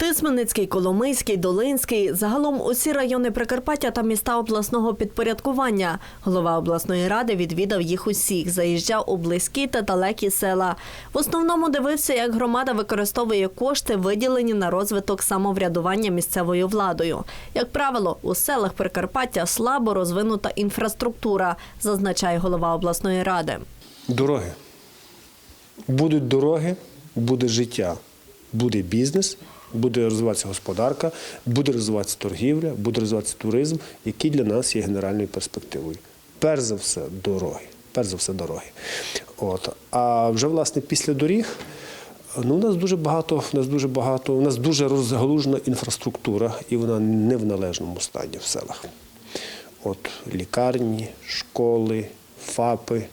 Тисменницький, Коломийський, Долинський, загалом усі райони Прикарпаття та міста обласного підпорядкування. Голова обласної ради відвідав їх усіх, заїжджав у близькі та далекі села. В основному дивився, як громада використовує кошти, виділені на розвиток самоврядування місцевою владою. Як правило, у селах Прикарпаття слабо розвинута інфраструктура, зазначає голова обласної ради. Дороги. Будуть дороги, буде життя, буде бізнес, буде розвиватися господарка, буде розвиватися торгівля, буде розвиватися туризм, який для нас є генеральною перспективою. Перш за все, дороги. Перш за все, дороги. От. А вже власне після доріг. Ну, у нас дуже багато, у нас дуже багато, у нас дуже розгалужена інфраструктура, і вона не в належному стані в селах. От лікарні, школи, ФАПи,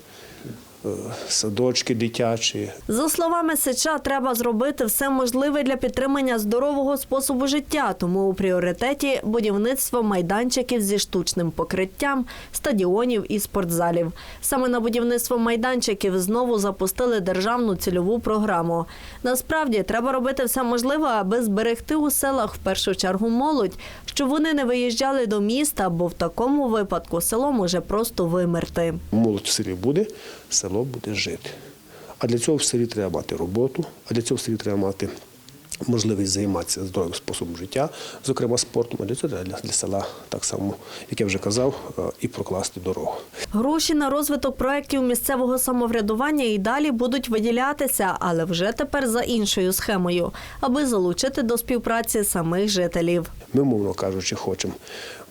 садочки дитячі. За словами Сича, треба зробити все можливе для підтримання здорового способу життя. Тому у пріоритеті будівництво майданчиків зі штучним покриттям, стадіонів і спортзалів. Саме на будівництво майданчиків знову запустили державну цільову програму. Насправді треба робити все можливе, аби зберегти у селах в першу чергу молодь, щоб вони не виїжджали до міста, бо в такому випадку село може просто вимерти. Молодь в селі буде, село буде жити. А для цього в селі треба мати роботу, а для цього в селі треба мати можливість займатися здоровим способом життя, зокрема спортом. А для цього для, для села так само, як я вже казав, е, і прокласти дорогу. Гроші на розвиток проєктів місцевого самоврядування і далі будуть виділятися, але вже тепер за іншою схемою, аби залучити до співпраці самих жителів. Ми, мовно кажучи, хочемо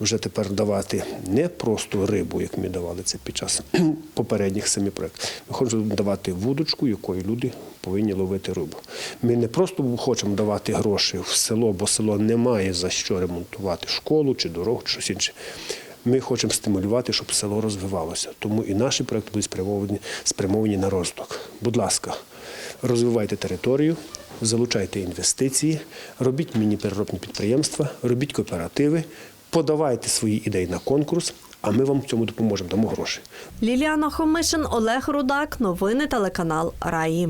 вже тепер давати не просто рибу, як ми давали це під час попередніх семи проєктів. Ми хочемо давати вудочку, якою люди повинні ловити рибу. Ми не просто хочемо давати гроші в село, бо село не має за що ремонтувати школу чи дорогу, чи щось інше. Ми хочемо стимулювати, щоб село розвивалося. Тому і наші проекти будуть спрямовані, спрямовані на розвиток. Будь ласка, розвивайте територію, залучайте інвестиції, робіть міні-переробні підприємства, робіть кооперативи, подавайте свої ідеї на конкурс, а ми вам в цьому допоможемо, дамо гроші. Ліліана Хомишин, Олег Рудак. Новини телеканал Раї.